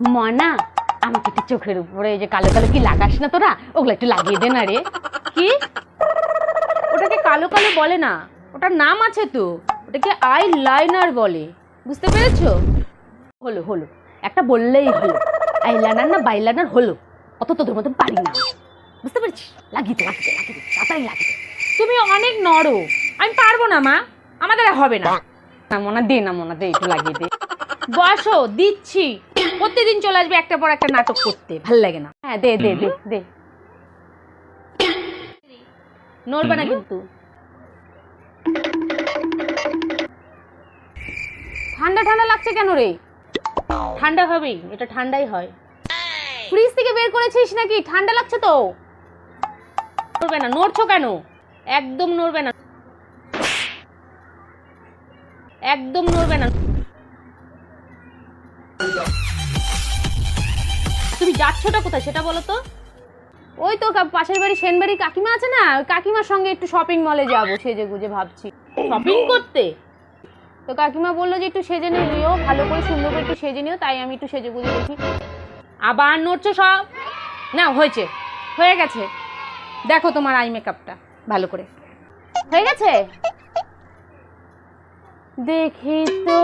মনা, আমাকে একটু চোখের উপরে যে কালো কালো কি লাগাস না তোরা? ওগুলো একটু লাগিয়ে দে না রে। কি? ওটাকে কালো কালো বলে না। ওটার নাম আছে তো। ওটাকে আই লাইনার বলে। বুঝতে পেরেছ? হলো হলো। একটা বললেই হলো। আই লাইনার না বাইলানার হলো। অত তোদের মতন পারি না। বুঝতে পেরেছিস? লাগিয়ে দে, লাগিয়ে লাগিয়ে তাড়াতাড়ি লাগিয়ে তুমি অনেক নড়ো। আমি পারব না, মা। আমাদের হবে না। না, মনা, দে না, মনা, দে, একটু লাগিয়ে দে। বসো, দিচ্ছি। প্রত্যেকদিন চলে আসবে একটা পর একটা নাটক করতে। ভালো লাগে না। হ্যাঁ দে দে দে দে। নড়বে না কিন্তু। ঠান্ডা ঠান্ডা লাগছে কেন রে? ঠান্ডা হবেই এটা ঠান্ডাই হয়। ফ্রিজ থেকে বের করেছিস নাকি? ঠান্ডা লাগছে তো। নড়বে না নড়ছো কেন? একদম নড়বে না। একদম নড়বে না। যাচ্ছোটা কোথায় সেটা বলো তো। ওই তো পাশের বাড়ি সেনবাড়ি কাকিমা আছে না? ওই কাকিমার সঙ্গে একটু শপিং মলে যাব সেজে গুজে ভাবছি শপিং করতে? তো কাকিমা বলল যে একটু সেজে নিও ভালো করে সুন্দর করে একটু সেজে নিও তাই আমি একটু সেজে গুজে দেখি। আবার নড়ছো সব? না হয়েছে। হয়ে গেছে। দেখো তোমার আই মেকআপটা ভালো করে। হয়ে গেছে? দেখি তো।